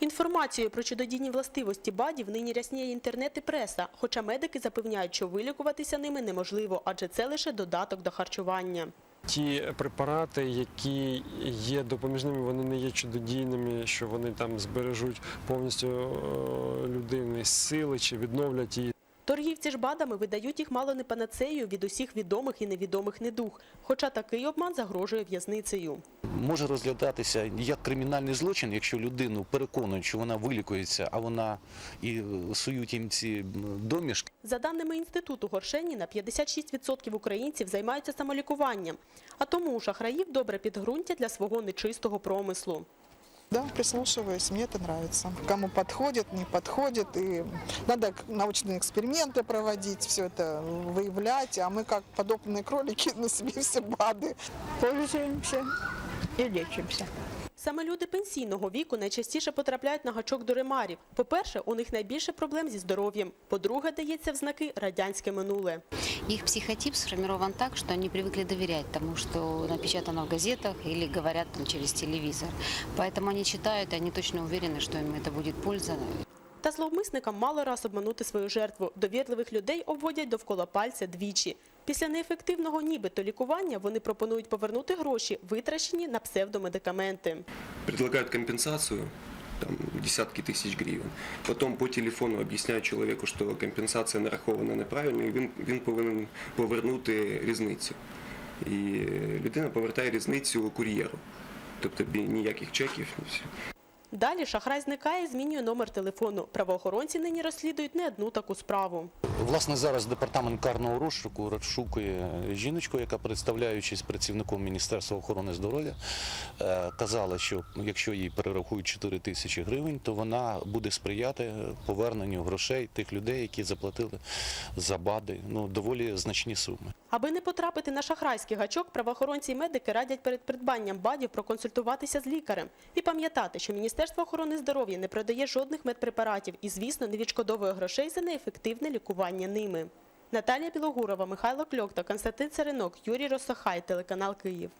Інформацією про чудодійні властивості БАДів нині рясніє інтернет і преса, хоча медики запевняють, що вилікуватися ними неможливо, адже це лише додаток до харчування. Ті препарати, які є допоміжними, вони не є чудодійними, що вони там збережуть повністю е, людини сили чи відновлять її. Торгівці ж БАДами видають їх мало не панацею від усіх відомих і невідомих недуг, хоча такий обман загрожує в'язницею. може розглядатися як кримінальний злочин, якщо людину переконують, що вона вилікується, а вона і сують їм ці домішки. За даними інституту Горшеніна, 56% українців займаються самолікуванням, а тому у шахраїв добре підґрунтя для свого нечистого промислу. Да, прислушиваюсь, мне это нравится. Кому подходит, не подходит, и надо к- научные эксперименты проводить, все это выявлять, а мы как подопытные кролики на себе все БАДы. Пользуемся и лечимся. Саме люди пенсійного віку найчастіше потрапляють на гачок до ремарів. По-перше, у них найбільше проблем зі здоров'ям. По-друге, дається в знаки радянське минуле. Их психотип сформирован так, что они привыкли доверять тому, что напечатано в газетах или говорят там через телевизор. Поэтому они читают, и они точно уверены, что им это будет польза. Та зловмисникам мало раз обманути свою жертву. Довірливих людей обводять довкола пальця двічі. Після неефективного нібито лікування вони пропонують повернути гроші, витрачені на псевдомедикаменти. предлагают компенсацию, там, десятки тисяч гривень. Потім по телефону об'ясняють чоловіку, що компенсація нарахована неправильно, і він, він повинен повернути різницю. І людина повертає різницю кур'єру. Тобто ніяких чеків. Далі шахрай зникає змінює номер телефону. Правоохоронці нині розслідують не одну таку справу. Власне, зараз департамент карного розшуку розшукує жіночку, яка, представляючись працівником Міністерства охорони здоров'я, е, казала, що якщо їй перерахують 4 тисячі гривень, то вона буде сприяти поверненню грошей тих людей, які заплатили за БАДи. Ну, доволі значні суми. Аби не потрапити на шахрайський гачок, правоохоронці і медики радять перед придбанням БАДів проконсультуватися з лікарем і пам'ятати, що Міністерство охорони здоров'я не продає жодних медпрепаратів і, звісно, не відшкодовує грошей за неефективне лікування ними. Наталія Білогурова, Михайло Кльок та Константин Царинок, Юрій Росохай, телеканал Київ.